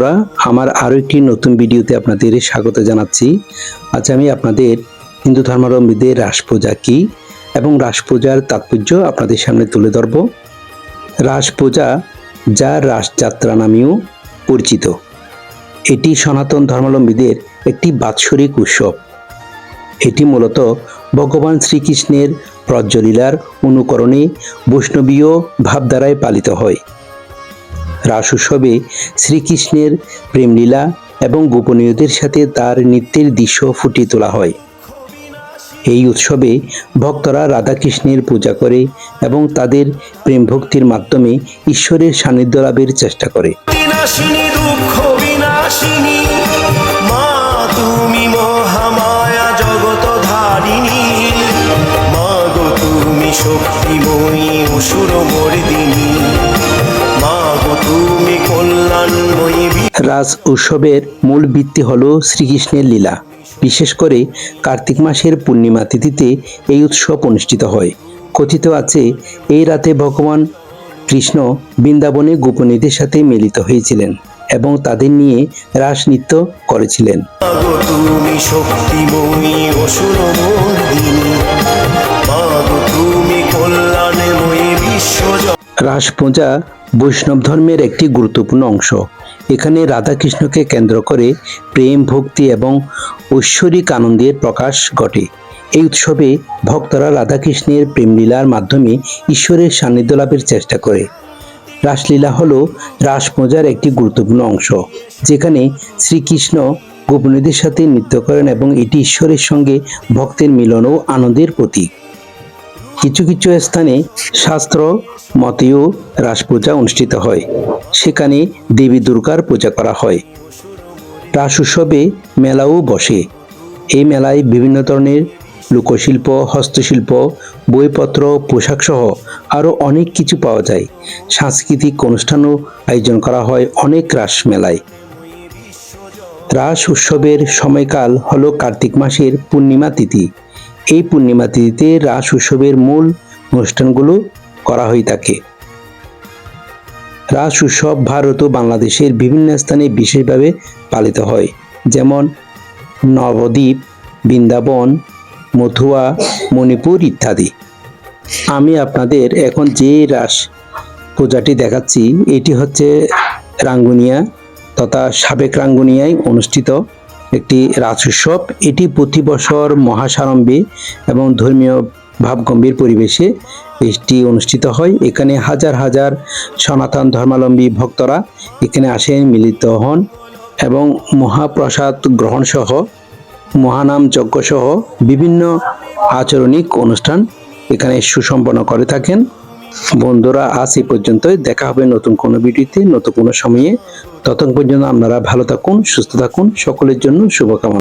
বন্ধুরা, আমার আরও একটি নতুন ভিডিওতে আপনাদের স্বাগত জানাচ্ছি। আজ আমি আপনাদের হিন্দু ধর্মাবলম্বীদের রাস পূজা কী এবং রাস পূজার তাৎপর্য আপনাদের সামনে তুলে ধরব। রাস পূজা যা রাসযাত্রা নামেও পরিচিত। এটি সনাতন ধর্মাবলম্বীদের একটি বাৎসরিক উৎসব। এটি মূলত ভগবান শ্রীকৃষ্ণের প্রজ্জ্বলীলার অনুকরণে বৈষ্ণবীয় ভাবধারায় পালিত হয়। রাস উৎসবে শ্রীকৃষ্ণের প্রেমলীলা এবং গোপনীয়দের সাথে তার নৃত্যের দৃশ্য ফুটিয়ে তোলা হয়। এই উৎসবে ভক্তরা রাধাকৃষ্ণের পূজা করে এবং তাদের প্রেম ভক্তির মাধ্যমে ঈশ্বরের সান্নিধ্য লাভের চেষ্টা করে। শক্তিময়ী অসুর রাস উৎসবের মূল ভিত্তি হল শ্রীকৃষ্ণের লীলা। বিশেষ করে কার্তিক মাসের পূর্ণিমা তিথিতে এই উৎসব অনুষ্ঠিত হয়। কথিত আছে এই রাতে ভগবান কৃষ্ণ বৃন্দাবনে গোপনীদের সাথে মিলিত হয়েছিলেন এবং তাদের নিয়ে রাস নৃত্য করেছিলেন রাস পূজা বৈষ্ণব ধর্মের একটি গুরুত্বপূর্ণ অংশ। এখানে রাধাকৃষ্ণকে কেন্দ্র করে প্রেম, ভক্তি এবং ঐশ্বরিক আনন্দের প্রকাশ ঘটে। এই উৎসবে ভক্তরা রাধাকৃষ্ণের প্রেমলীলার মাধ্যমে ঈশ্বরের সান্নিধ্য লাভের চেষ্টা করে। রাসলীলা হল রাস পূজার একটি গুরুত্বপূর্ণ অংশ, যেখানে শ্রীকৃষ্ণ গোপনীয়দের সাথে নৃত্য করেন এবং এটি ঈশ্বরের সঙ্গে ভক্তের মিলন ও আনন্দের প্রতীক। কিছু কিছু স্থানে শাস্ত্র, মতেও রাস পূজা অনুষ্ঠিত হয়। সেখানে দেবী দুর্গার পূজা করা হয়। রাস উৎসবে মেলাও বসে। এই মেলায় বিভিন্ন ধরনের লোকশিল্প, হস্তশিল্প, বইপত্র, পোশাক সহ আরও অনেক কিছু পাওয়া যায়। সাংস্কৃতিক অনুষ্ঠানও আয়োজন করা হয় অনেক রাস মেলায়। রাস উৎসবের সময়কাল হলো কার্তিক মাসের পূর্ণিমা তিথি। এই পূর্ণিমা তিথিতে রাস উৎসবের মূল অনুষ্ঠানগুলো করা হয়ে থাকে। রাস উৎসব ভারত ও বাংলাদেশের বিভিন্ন স্থানে বিশেষভাবে পালিত হয়। যেমন নবদ্বীপ, বৃন্দাবন মথুয়া মণিপুর ইত্যাদি। আমি আপনাদের এখন যে রাস পূজাটি দেখাচ্ছি, এটি হচ্ছে রাঙ্গুনিয়া তথা সাবেক রাঙ্গুনিয়ায় অনুষ্ঠিত একটি রাস উৎসব এটি প্রতি বছর মহাসারম্ভে এবং ধর্মীয় ভাবগম্ভীর পরিবেশে এটি অনুষ্ঠিত হয়। এখানে হাজার হাজার সনাতন ধর্মাবলম্বী ভক্তরা এখানে আসেন মিলিত হন এবং মহাপ্রসাদ গ্রহণ সহ মহানাম যজ্ঞ সহ বিভিন্ন আচরণিক অনুষ্ঠান এখানে সুসম্পন্ন করে থাকেন। বন্ধুরা, আজ এই পর্যন্তই। দেখা হবে নতুন কোনো ভিডিওতে, নতুন কোনো সময়ে। ততক্ষণ পর্যন্ত আপনারা ভালো থাকুন, সুস্থ থাকুন। সকলের জন্য শুভকামনা।